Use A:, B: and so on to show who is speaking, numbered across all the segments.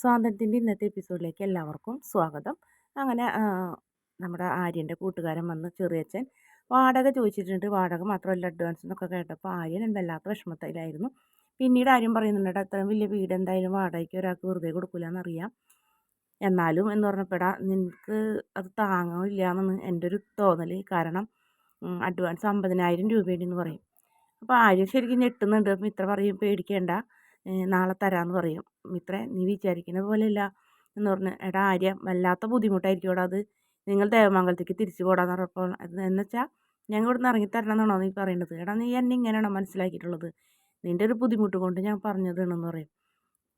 A: സ്വാതന്ത്ര്യത്തിന്റെ ഇന്നത്തെ എപ്പിസോഡിലേക്ക് എല്ലാവർക്കും സ്വാഗതം. അങ്ങനെ നമ്മുടെ ആര്യന്റെ കൂട്ടുകാരൻ വന്ന് ചെറിയച്ചൻ വാടക ചോദിച്ചിട്ടുണ്ട്. വാടക മാത്രമല്ല അഡ്വാൻസ് എന്നൊക്കെ കേട്ടപ്പോൾ ആര്യൻ വല്ലാത്ത വിഷമത്തിലായിരുന്നു. പിന്നീട് ആര്യം പറയുന്നുണ്ട് അത്രയും വലിയ വീട് എന്തായാലും വാടകയ്ക്ക് ഒരാൾക്ക് വെറുതെ കൊടുക്കില്ല എന്നറിയാം എന്നാലും എന്ന് പറഞ്ഞപ്പോഴാ നിനക്ക് അത് താങ്ങില്ല എന്നാണ് എന്റെ ഒരു തോന്നൽ കാരണം അഡ്വാൻസ് അമ്പതിനായിരം രൂപയുണ്ടെന്ന് പറയും. അപ്പോൾ ആര്യം ശരിക്കും ഞെട്ടുന്നുണ്ട്. അപ്പം ഇത്ര പറയും പേടിക്കേണ്ട. നാളെ തരാമെന്ന് പറയും. മിത്ര നീ വിചാരിക്കുന്നത് പോലെയല്ല എന്ന് പറഞ്ഞ് എടാ ആര്യ വല്ലാത്ത ബുദ്ധിമുട്ടായിരിക്കും. എടാ അത് നിങ്ങൾ ദേവമംഗലത്തേക്ക് തിരിച്ചു പോടാന്ന് പറഞ്ഞപ്പോൾ എന്ന് വെച്ചാൽ ഞങ്ങൾ ഇവിടുന്ന് ഇറങ്ങിത്തരണം എന്നാണോ നീ പറയേണ്ടത് എടാ നീ എന്നെ ഇങ്ങനെയാണോ മനസ്സിലാക്കിയിട്ടുള്ളത്? നിന്റെ ഒരു ബുദ്ധിമുട്ട് കൊണ്ട് ഞാൻ പറഞ്ഞതാണെന്ന് പറയും.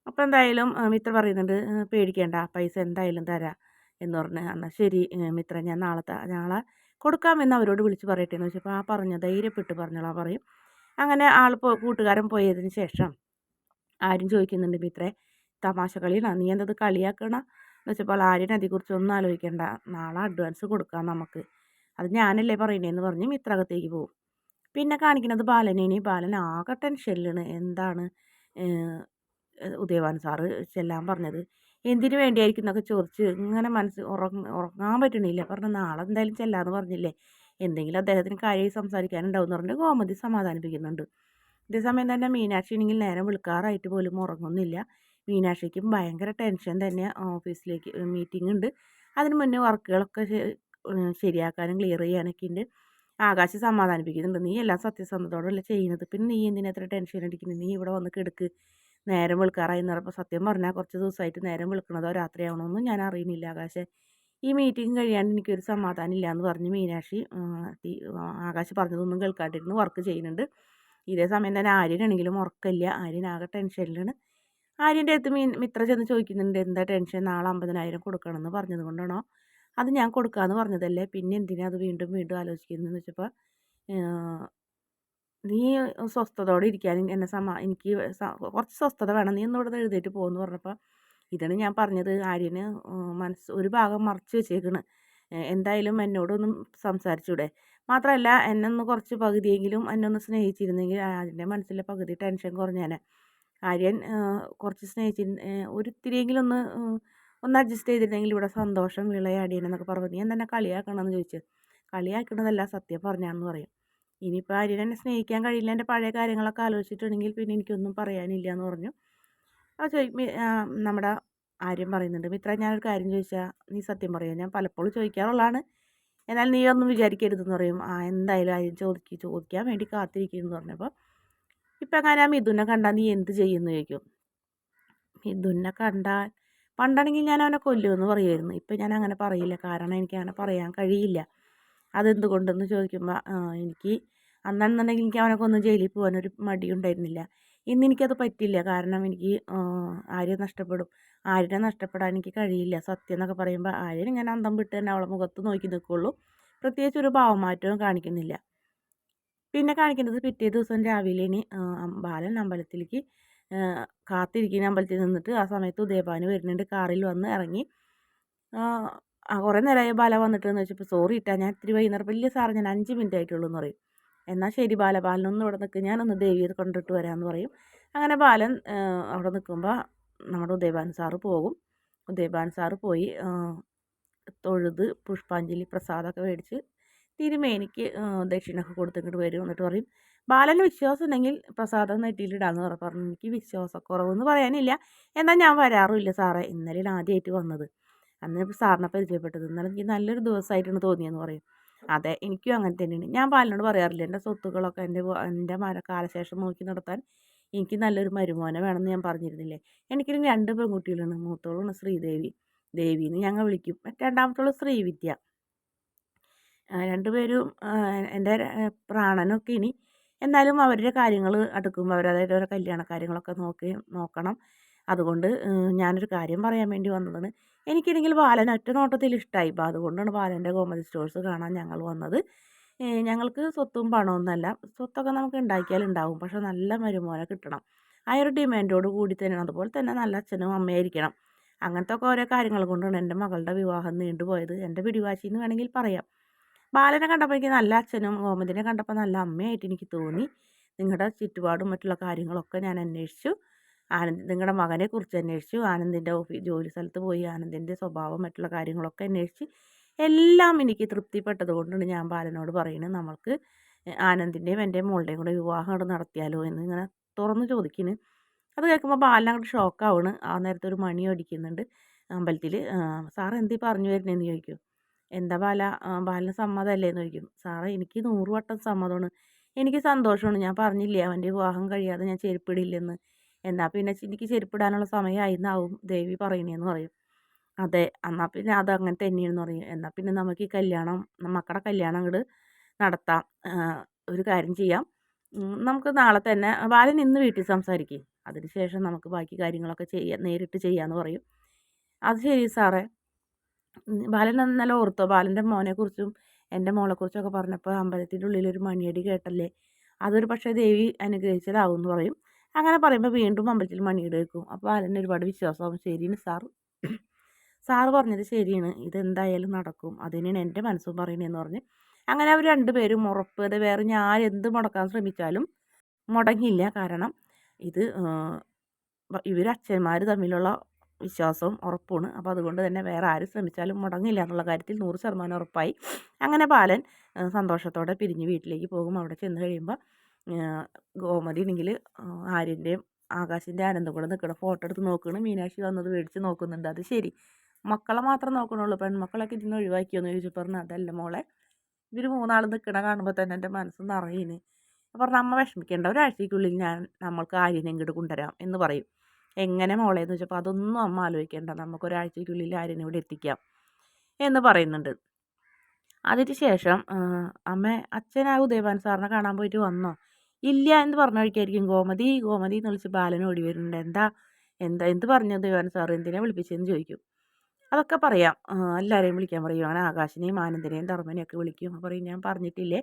A: അപ്പോൾ എന്തായാലും മിത്ര പറയുന്നുണ്ട് പേടിക്കേണ്ട പൈസ എന്തായാലും തരാം എന്ന് പറഞ്ഞ് എന്നാൽ ശരി മിത്ര ഞാൻ നാളെ നാളെ കൊടുക്കാമെന്ന് അവരോട് വിളിച്ച് പറയട്ടെ എന്ന് വെച്ചപ്പോൾ ആ പറഞ്ഞ ധൈര്യപ്പെട്ട് പറഞ്ഞോളാം പറയും. അങ്ങനെ ആൾ പോ കൂട്ടുകാരൻ പോയതിന് ശേഷം ആരും ചോദിക്കുന്നുണ്ട് മിത്രെ തമാശ കളിയാണ് നീ എന്തത് കളിയാക്കണ? എന്ന് വെച്ചപ്പോൾ ആര്യൻ അതേക്കുറിച്ച് ഒന്നും ആലോചിക്കേണ്ട. നാളെ അഡ്വാൻസ് കൊടുക്കാം നമുക്ക്. അത് ഞാനല്ലേ പറയണേന്ന് പറഞ്ഞ് മിത്രകത്തേക്ക് പോകും പിന്നെ കാണിക്കുന്നത് ബാലനേനി ബാലൻ ആകെ ടെൻഷനിലാണ് എന്താണ് ഉദയവാൻ സാറ് ചെല്ലാൻ പറഞ്ഞത്? എന്തിനു വേണ്ടിയായിരിക്കും എന്നൊക്കെ ചോദിച്ച് ഇങ്ങനെ മനസ്സ് ഉറങ്ങ ഉറങ്ങാൻ പറ്റണില്ല. പറഞ്ഞു നാളെ എന്തായാലും ചെല്ലാന്ന് പറഞ്ഞില്ലേ? എന്തെങ്കിലും അദ്ദേഹത്തിന് കാര്യമായി സംസാരിക്കാനുണ്ടാവും എന്ന് പറഞ്ഞിട്ട് ഗോമതി സമാധാനിപ്പിക്കുന്നുണ്ട്. ഇതേസമയം തന്നെ മീനാക്ഷി ആണെങ്കിൽ നേരം വിളിക്കാറായിട്ട് പോലും ഉറങ്ങുന്നില്ല. മീനാക്ഷിക്കും ഭയങ്കര ടെൻഷൻ തന്നെ ഓഫീസിലേക്ക് മീറ്റിംഗ് ഉണ്ട്. അതിന് മുന്നേ വർക്കുകളൊക്കെ ശരിയാക്കാനും ക്ലിയർ ചെയ്യാനൊക്കെ ഉണ്ട് ആകാശം സമാധാനിപ്പിക്കുന്നുണ്ട്. നീ എല്ലാം സത്യസന്ധതയോടല്ല ചെയ്യുന്നത്? പിന്നെ നീ എന്തിനാ എത്ര ടെൻഷൻ അടിക്കുന്നത് നീ ഇവിടെ വന്ന് കിടക്ക്. നേരം വിളിക്കാറായി എന്ന് പറഞ്ഞപ്പോൾ സത്യം പറഞ്ഞാൽ കുറച്ച് ദിവസമായിട്ട് നേരം വിളിക്കണതോ രാത്രിയാവണമെന്നും ഞാൻ അറിയുന്നില്ല ആകാശ്. ഈ മീറ്റിംഗ് കഴിയാണ്ട് എനിക്കൊരു സമാധാനം ഇല്ല എന്ന് പറഞ്ഞ് മീനാക്ഷി ആകാശ് പറഞ്ഞതൊന്നും കേൾക്കാണ്ടിരുന്ന് വർക്ക് ചെയ്യുന്നുണ്ട്. ഇതേ സമയം തന്നെ ആര്യനാണെങ്കിലും ഉറക്കമില്ല. ആര്യൻ ആകെ ടെൻഷനിലാണ് ആര്യന്റെ അടുത്ത് മീൻ മിത്ര ചെന്ന് ചോദിക്കുന്നുണ്ട് എന്താ ടെൻഷൻ നാളെ അമ്പതിനായിരം കൊടുക്കണമെന്ന് പറഞ്ഞത് കൊണ്ടാണോ? അത് ഞാൻ കൊടുക്കാമെന്ന് പറഞ്ഞതല്ലേ. പിന്നെ എന്തിനാ അത് വീണ്ടും വീണ്ടും ആലോചിക്കുന്നതെന്ന് വെച്ചപ്പോൾ നീ സ്വസ്ഥതയോടെ ഇരിക്കാൻ എന്നെ സമാ എനിക്ക് കുറച്ച് സ്വസ്ഥത വേണം. നീ ഒന്നിവിടെ എഴുതിയിട്ട് പോകുമെന്ന് പറഞ്ഞപ്പോൾ ഇതാണ് ഞാൻ പറഞ്ഞത്. ആര്യന് മനസ്സ് ഒരു ഭാഗം മറച്ചു വെച്ചേക്കണ്. എന്തായാലും എന്നോടൊന്നും സംസാരിച്ചൂടെ. മാത്രമല്ല എന്നെ ഒന്ന് കുറച്ച് പകുതിയെങ്കിലും എന്നെ ഒന്ന് സ്നേഹിച്ചിരുന്നെങ്കിൽ അതിന്റെ മനസ്സിലെ പകുതി ടെൻഷൻ കുറഞ്ഞേനെ. ആര്യൻ കുറച്ച് സ്നേഹിച്ചി ഒരിത്തിരിയെങ്കിലും ഒന്ന് ഒന്ന് അഡ്ജസ്റ്റ് ചെയ്തിരുന്നെങ്കിൽ ഇവിടെ സന്തോഷം വിളയാടിയൻ എന്നൊക്കെ പറഞ്ഞു. നീ എന്തെന്നെ കളിയാക്കണമെന്ന് ചോദിച്ചു. കളിയാക്കണതല്ല സത്യം പറഞ്ഞാണെന്ന് പറയും. ഇനിയിപ്പോൾ ആര്യൻ എന്നെ സ്നേഹിക്കാൻ കഴിയില്ല എന്റെ പഴയ കാര്യങ്ങളൊക്കെ ആലോചിച്ചിട്ടുണ്ടെങ്കിൽ പിന്നെ എനിക്കൊന്നും പറയാനില്ല എന്ന് പറഞ്ഞു അപ്പോൾ ചോദി നമ്മുടെ ആര്യം പറയുന്നുണ്ട് മിത്ര ഞാനൊരു കാര്യം ചോദിച്ചാൽ നീ സത്യം പറയാം? ഞാൻ പലപ്പോഴും ചോദിക്കാറുള്ളതാണ്. എന്നാൽ നീ ഒന്നും വിചാരിക്കരുതെന്ന് പറയും. ആ എന്തായാലും ആര്യം ചോദിക്കുക ചോദിക്കാൻ വേണ്ടി കാത്തിരിക്കുന്നു പറഞ്ഞപ്പോൾ ഇപ്പം എങ്ങനെ മിഥുനെ കണ്ടാൽ നീ എന്ത് ചെയ്യുന്നു? ചോദിക്കും. മിഥുനെ കണ്ടാൽ പണ്ടാണെങ്കിൽ ഞാൻ അവനെ കൊല്ലുമെന്ന് പറയുമായിരുന്നു. ഇപ്പം ഞാൻ അങ്ങനെ പറയില്ല. കാരണം എനിക്ക് അങ്ങനെ പറയാൻ കഴിയില്ല. അതെന്തുകൊണ്ടെന്ന് ചോദിക്കുമ്പോൾ എനിക്ക് അന്നാണെന്നുണ്ടെങ്കിൽ എനിക്ക് അവനെ കൊന്ന് ജയിലിൽ പോകാനൊരു മടിയുണ്ടായിരുന്നില്ല. ഇന്ന് എനിക്കത് പറ്റില്ല. കാരണം എനിക്ക് ആര്യ നഷ്ടപ്പെടും. ആര്യനെ നഷ്ടപ്പെടാൻ എനിക്ക് കഴിയില്ല. സത്യം എന്നൊക്കെ പറയുമ്പോൾ ആര്യൻ ഇങ്ങനെ അന്തം വിട്ട് തന്നെ അവളെ മുഖത്ത് നോക്കി നിൽക്കുള്ളൂ പ്രത്യേകിച്ച് ഒരു ഭാവമാറ്റവും കാണിക്കുന്നില്ല. പിന്നെ കാണിക്കുന്നത് പിറ്റേ ദിവസം രാവിലെ ഇനി ബാലൻ അമ്പലത്തിലേക്ക് കാത്തിരിക്കുന്ന അമ്പലത്തിൽ നിന്നിട്ട് ആ സമയത്ത് ഉദയഭാനു വരുന്നുണ്ട്. കാറിൽ വന്ന് ഇറങ്ങി. കുറേ നേരമായി ബാല വന്നിട്ടെന്ന് വെച്ചപ്പോൾ സോറി ഇട്ടാ ഞാൻ ഇത്തിരി വൈകുന്നേരം വലിയ സാറ് ഞാൻ അഞ്ച് മിനിറ്റ് ആയിട്ടുള്ളൂ എന്ന് പറയും. എന്നാൽ ശരി ബാല ബാലനൊന്നും ഇവിടെ നിൽക്കുക ഞാനൊന്ന് ദേവിയെ കൊണ്ടിട്ട് വരാമെന്ന് പറയും. അങ്ങനെ ബാലൻ അവിടെ നിൽക്കുമ്പോൾ നമ്മുടെ ഉദയഭാൻ സാറ് പോകും. ഉദയഭാൻ സാറ് പോയി തൊഴുത് പുഷ്പാഞ്ജലി പ്രസാദമൊക്കെ മേടിച്ച് തിരുമേനിക്ക് ദക്ഷിണൊക്കെ കൊടുത്തിങ്ങോട്ട് വരും എന്നിട്ട് പറയും ബാലന് വിശ്വാസം ഉണ്ടെങ്കിൽ പ്രസാദം നെറ്റിയിലിടാന്ന് പറഞ്ഞു. എനിക്ക് വിശ്വാസക്കുറവെന്ന് പറയാനില്ല. എന്നാൽ ഞാൻ വരാറുമില്ല സാറേ. ഇന്നലെ ആദ്യമായിട്ട് വന്നത്. അന്ന് സാറിനെ പരിചയപ്പെട്ടത്. ഇന്നലെ എനിക്ക് നല്ലൊരു ദിവസമായിട്ടാണ് തോന്നിയെന്ന് പറയും. അതെ എനിക്കും അങ്ങനെ തന്നെയാണ്. ഞാൻ പാലിനോട് പറയാറില്ല എന്റെ സ്വത്തുക്കളൊക്കെ എന്റെ എന്റെ കാലശേഷം നോക്കി നടത്താൻ എനിക്ക് നല്ലൊരു മരുമോനെ വേണമെന്ന് ഞാൻ പറഞ്ഞിരുന്നില്ലേ? എനിക്കിനി രണ്ട് പെൺകുട്ടികളാണ് മൂത്തോളാണ് ശ്രീദേവി. ദേവി എന്ന് ഞങ്ങൾ വിളിക്കും. രണ്ടാമത്തോളം ശ്രീവിദ്യ. രണ്ടുപേരും എന്റെ പ്രാണനൊക്കെ ഇനി എന്നാലും അവരുടെ കാര്യങ്ങൾ അടുക്കുമ്പോൾ അവരതായത് അവരുടെ കല്യാണ കാര്യങ്ങളൊക്കെ നോക്കി നോക്കണം. അതുകൊണ്ട് ഞാനൊരു കാര്യം പറയാൻ വേണ്ടി വന്നതാണ്. എനിക്കാണെങ്കിൽ ബാലൻ ഒറ്റ നോട്ടത്തിൽ ഇഷ്ടമായി അപ്പോൾ അതുകൊണ്ടാണ് ബാലന്റെ കോമഡി സ്റ്റോഴ്സ് കാണാൻ ഞങ്ങൾ വന്നത്. ഞങ്ങൾക്ക് സ്വത്തും പണമൊന്നുമല്ല സ്വത്തൊക്കെ നമുക്ക് ഉണ്ടാക്കിയാൽ ഉണ്ടാവും. പക്ഷെ നല്ല മരുമോനെ കിട്ടണം. ആ ഒരു ഡിമാൻഡോട് കൂടി തന്നെ അതുപോലെ തന്നെ നല്ല അച്ഛനും അമ്മയായിരിക്കണം അങ്ങനത്തെ ഒക്കെ ഓരോ കാര്യങ്ങൾ കൊണ്ടാണ് എന്റെ മകളുടെ വിവാഹം നീണ്ടുപോയത് എന്റെ പിടിവാശി എന്ന് വേണമെങ്കിൽ പറയാം. ബാലനെ കണ്ടപ്പോൾ എനിക്ക് നല്ല അച്ഛനും ഗോമതിനെ കണ്ടപ്പോൾ നല്ല അമ്മയായിട്ട് എനിക്ക് തോന്നി. നിങ്ങളുടെ ചുറ്റുപാടും മറ്റുള്ള കാര്യങ്ങളൊക്കെ ഞാൻ അന്വേഷിച്ചു. ആനന്ദ് നിങ്ങളുടെ മകനെ കുറിച്ച് അന്വേഷിച്ചു. ആനന്ദിന്റെ ഓഫീസ് ജോലി സ്ഥലത്ത് പോയി ആനന്ദിന്റെ സ്വഭാവം മറ്റുള്ള കാര്യങ്ങളൊക്കെ അന്വേഷിച്ച് എല്ലാം എനിക്ക് തൃപ്തിപ്പെട്ടത് കൊണ്ടാണ് ഞാൻ ബാലനോട് പറയുന്നത് നമ്മൾക്ക് ആനന്ദിന്റെയും എന്റെ മോളുടെയും കൂടെ വിവാഹം അവിടെ നടത്തിയാലോ എന്ന് ഇങ്ങനെ തുറന്ന് ചോദിക്കുന്നു അത് കേൾക്കുമ്പോൾ ബാലൻ അങ്ങോട്ട് ഷോക്കാവാണ്. ആ നേരത്തെ ഒരു മണി അടിക്കുന്നുണ്ട് അമ്പലത്തിൽ സാർ എന്തീ പറഞ്ഞു വരുന്നതെന്ന് ചോദിക്കും? എന്താ ബാല? ബാലിന് സമ്മതമല്ലേ എന്ന് ചോദിക്കും. സാറേ എനിക്ക് നൂറ് വട്ടം സമ്മതമാണ്. എനിക്ക് സന്തോഷമാണ്. ഞാൻ പറഞ്ഞില്ലേ അവന്റെ വിവാഹം കഴിയാതെ ഞാൻ ചെരുപ്പിടില്ലെന്ന്. എന്നാൽ പിന്നെ എനിക്ക് ചെരുപ്പിടാനുള്ള സമയമായി എന്നാവും ദേവി പറയണേന്ന് പറയും. അതെ എന്നാൽ പിന്നെ അത് അങ്ങനെ തന്നെയാണെന്ന് പറയും. എന്നാൽ പിന്നെ നമുക്ക് ഈ കല്യാണം മക്കളുടെ കല്യാണം അങ്ങോട്ട് നടത്താം. ഒരു കാര്യം ചെയ്യാം. നമുക്ക് നാളെ തന്നെ ബാലൻ ഇന്ന് വീട്ടിൽ സംസാരിക്കും. അതിന് ശേഷം നമുക്ക് ബാക്കി കാര്യങ്ങളൊക്കെ ചെയ്യാം നേരിട്ട് ചെയ്യാമെന്ന് പറയും. അത് ശരി സാറേ. ബാലൻ നല്ല ഓർത്തോ? ബാലന്റെ മോനെക്കുറിച്ചും എന്റെ മോളെക്കുറിച്ചൊക്കെ പറഞ്ഞപ്പോൾ അമ്പലത്തിന്റെ ഒരു മണിയടി കേട്ടല്ലേ? അതൊരു പക്ഷേ ദേവി അനുഗ്രഹിച്ചതാവും എന്ന് പറയും. അങ്ങനെ പറയുമ്പോൾ വീണ്ടും അമ്പലത്തിൽ മണിയെടുക്കും അപ്പോൾ ബാലന് ഒരുപാട് വിശ്വാസമാകും ശരിയാണ് സാർ. സാറ് പറഞ്ഞത് ശരിയാണ്. ഇതെന്തായാലും നടക്കും. അതിനാണ് എന്റെ മനസ്സും പറയണതെന്ന് പറഞ്ഞ്. അങ്ങനെ അവർ രണ്ടുപേരും ഉറപ്പ് അത് വേറെ ഞാൻ എന്ത് മുടക്കാൻ ശ്രമിച്ചാലും മുടങ്ങില്ല. കാരണം ഇത് ഇവർ അച്ഛന്മാർ തമ്മിലുള്ള വിശ്വാസവും ഉറപ്പാണ്. അപ്പോൾ അതുകൊണ്ട് തന്നെ വേറെ ആരും ശ്രമിച്ചാലും മുടങ്ങില്ല എന്നുള്ള കാര്യത്തിൽ നൂറ് ശതമാനം ഉറപ്പായി. അങ്ങനെ ബാലൻ സന്തോഷത്തോടെ പിരിഞ്ഞ് വീട്ടിലേക്ക് പോകും. അവിടെ ചെന്ന് കഴിയുമ്പോൾ ഗോമതി ആണെങ്കിൽ ആര്യന്റെയും ആകാശിന്റെ ആനന്ദം കൂടെ നിൽക്കണം ഫോട്ടോ എടുത്ത് നോക്കണം. മീനാക്ഷി വന്നത് മേടിച്ച് നോക്കുന്നുണ്ട്. അത് ശരി. മക്കളെ മാത്രം നോക്കണുള്ളൂ. പെൺമക്കളൊക്കെ ഇതിന് ഒഴിവാക്കിയോന്ന് ചോദിച്ചു പറഞ്ഞു അതല്ല മോളെ. ഇവർ മൂന്നാൾ നിൽക്കണ കാണുമ്പോൾ തന്നെ എന്റെ മനസ്സ് നിറയിന്. പറഞ്ഞു അമ്മ വിഷമിക്കേണ്ട. ഒരാഴ്ചയ്ക്കുള്ളിൽ ഞാൻ നമ്മൾക്ക് ആര്യനെ ഇങ്ങോട്ട് കൊണ്ടുവരാം എന്ന് പറയും. എങ്ങനെ മോളെ? എന്ന് വെച്ചപ്പോൾ അതൊന്നും അമ്മ ആലോചിക്കേണ്ട. നമുക്ക് ഒരാഴ്ചയ്ക്കുള്ളിൽ ആര്യനെ ഇവിടെ എത്തിക്കാം എന്ന് പറയുന്നുണ്ട്. അതിന് ശേഷം അമ്മ അച്ഛനാ ഉദയഭാൻ സാറിനെ കാണാൻ പോയിട്ട് വന്നോ? ഇല്ല എന്ന് പറഞ്ഞ വഴിക്കായിരിക്കും. ഗോമതി ഗോമതി എന്ന് വിളിച്ച് ബാലൻ ഓടി വരുന്നുണ്ട്. എന്താ? എന്താ? എന്ത് പറഞ്ഞു ഉദയഭാൻ സാർ എന്തിനാ വിളിപ്പിച്ചതെന്ന് ചോദിക്കും. അതൊക്കെ പറയാം. എല്ലാവരെയും വിളിക്കാൻ പറയും. അങ്ങനെ ആകാശിനെയും ആനന്ദിനെയും ധർമ്മനെയും ഒക്കെ വിളിക്കും. പറയും ഞാൻ പറഞ്ഞിട്ടില്ലേ?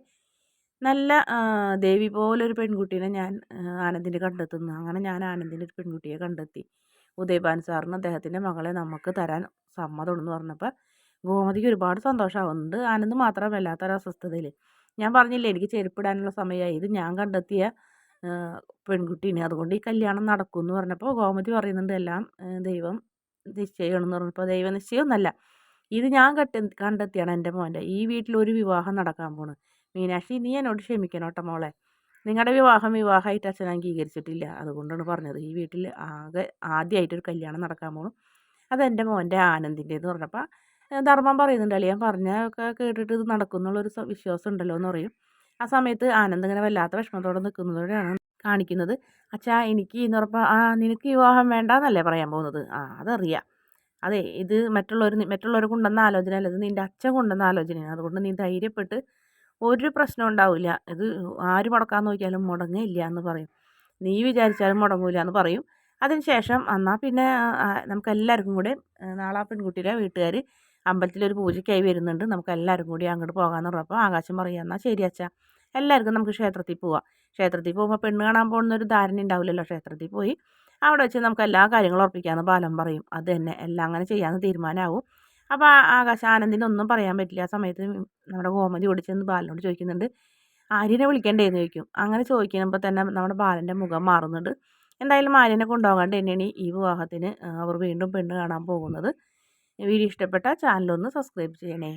A: നല്ല ദേവി പോലൊരു പെൺകുട്ടീനെ ഞാൻ ആനന്ദിന് കണ്ടെത്തുന്നു. അങ്ങനെ ഞാൻ ആനന്ദിന്റെ ഒരു പെൺകുട്ടിയെ കണ്ടെത്തി. ഉദയഭാൻ സാറിന് അദ്ദേഹത്തിന്റെ മകളെ നമുക്ക് തരാൻ സമ്മതമുണ്ടെന്ന് പറഞ്ഞപ്പോൾ ഗോമതിക്ക് ഒരുപാട് സന്തോഷമാവുന്നുണ്ട് ആനന്ദ് മാത്രം വല്ലാത്തൊരു അസ്വസ്ഥതയിൽ ഞാൻ പറഞ്ഞില്ലേ എനിക്ക് ചെരുപ്പിടാനുള്ള സമയമായി ഇത് ഞാൻ കണ്ടെത്തിയ പെൺകുട്ടീനെ. അതുകൊണ്ട് ഈ കല്യാണം നടക്കും എന്ന് പറഞ്ഞപ്പോൾ ഗോമതി പറയുന്നുണ്ട് എല്ലാം ദൈവം നിശ്ചയമാണെന്ന് പറഞ്ഞപ്പോൾ ദൈവനിശ്ചയമൊന്നുമല്ല ഇത് ഞാൻ കട്ട കണ്ടെത്തിയാണ് എന്റെ മോന്റെ. ഈ വീട്ടിൽ ഒരു വിവാഹം നടക്കാൻ പോണ്. മീനാക്ഷി നീ എന്നോട് ക്ഷമിക്കണം കേട്ടോ മോളെ. നിങ്ങളുടെ വിവാഹം വിവാഹമായിട്ട് അച്ഛൻ അംഗീകരിച്ചിട്ടില്ല. അതുകൊണ്ടാണ് പറഞ്ഞത്. ഈ വീട്ടിൽ ആകെ ആദ്യമായിട്ടൊരു കല്യാണം നടക്കാൻ പോണു. അതെന്റെ മോന്റെ ആനന്ദിന്റെ എന്ന് പറഞ്ഞപ്പോൾ ധർമ്മം പറയുന്നുണ്ട് അളിയൻ പറഞ്ഞൊക്കെ കേട്ടിട്ട് ഇത് നടക്കുന്നുള്ളൊരു വിശ്വാസം ഉണ്ടല്ലോ എന്ന് പറയും. ആ സമയത്ത് ആനന്ദ് ഇങ്ങനെ വല്ലാത്ത വിഷമത്തോടെ നിൽക്കുന്നതോടെയാണ് കാണിക്കുന്നത്. അച്ഛാ എനിക്ക് എന്ന് പറഞ്ഞപ്പോൾ ആ നിനക്ക് വിവാഹം വേണ്ട എന്നല്ലേ പറയാൻ പോകുന്നത്? ആ അതറിയാം. അതെ ഇത് മറ്റുള്ളവർ മറ്റുള്ളവർ കൊണ്ടുവന്ന ആലോചന അല്ല ഇത് നിന്റെ അച്ഛൻ കൊണ്ടുവന്ന ആലോചനയാണ്. അതുകൊണ്ട് നീ ധൈര്യപ്പെട്ട് ഒരു പ്രശ്നം ഉണ്ടാവില്ല. ഇത് ആര് മുടക്കാൻ നോക്കിയാലും മുടങ്ങില്ല എന്ന് പറയും. നീ വിചാരിച്ചാലും മുടങ്ങൂല എന്ന് പറയും. അതിന് ശേഷം എന്നാൽ പിന്നെ നമുക്കെല്ലാവർക്കും കൂടെ നാളെ പെൺകുട്ടിയുടെ വീട്ടുകാർ അമ്പലത്തിലൊരു പൂജയ്ക്കായി വരുന്നുണ്ട്. നമുക്ക് എല്ലാവരും കൂടി അങ്ങോട്ട് പോകാമെന്ന് പറഞ്ഞപ്പോൾ ആകാശം പറയുക എന്നാൽ ശരി അച്ഛാ. എല്ലാവർക്കും നമുക്ക് ക്ഷേത്രത്തിൽ പോവാം. ക്ഷേത്രത്തിൽ പോകുമ്പോൾ പെണ്ണ് കാണാൻ പോകുന്ന ഒരു ധാരണ ഉണ്ടാവില്ലല്ലോ. ക്ഷേത്രത്തിൽ പോയി അവിടെ വെച്ച് നമുക്ക് എല്ലാ കാര്യങ്ങളും ഉറപ്പിക്കാമെന്ന് ബാലം പറയും. അത് തന്നെ. എല്ലാം അങ്ങനെ ചെയ്യാമെന്ന് തീരുമാനമാവും. അപ്പോൾ ആകാശ ആനന്ദിനൊന്നും പറയാൻ പറ്റില്ല. ആ സമയത്ത് നമ്മുടെ ഗോമതി ഓടിച്ചെന്ന് ബാലനോട് ചോദിക്കുന്നുണ്ട് ആര്യനെ വിളിക്കണ്ടേന്ന് ചോദിക്കും. അങ്ങനെ ചോദിക്കുമ്പോൾ തന്നെ നമ്മുടെ ബാലന്റെ മുഖം മാറുന്നുണ്ട്. എന്തായാലും ആര്യനെ കൊണ്ടുപോകാണ്ട് തന്നെയാണ് ഈ വിവാഹത്തിന് അവർ വീണ്ടും പെണ്ണ് കാണാൻ പോകുന്നത്. വീഡിയോ ഇഷ്ടപ്പെട്ടാൽ ചാനലൊന്ന് സബ്സ്ക്രൈബ് ചെയ്യണേ.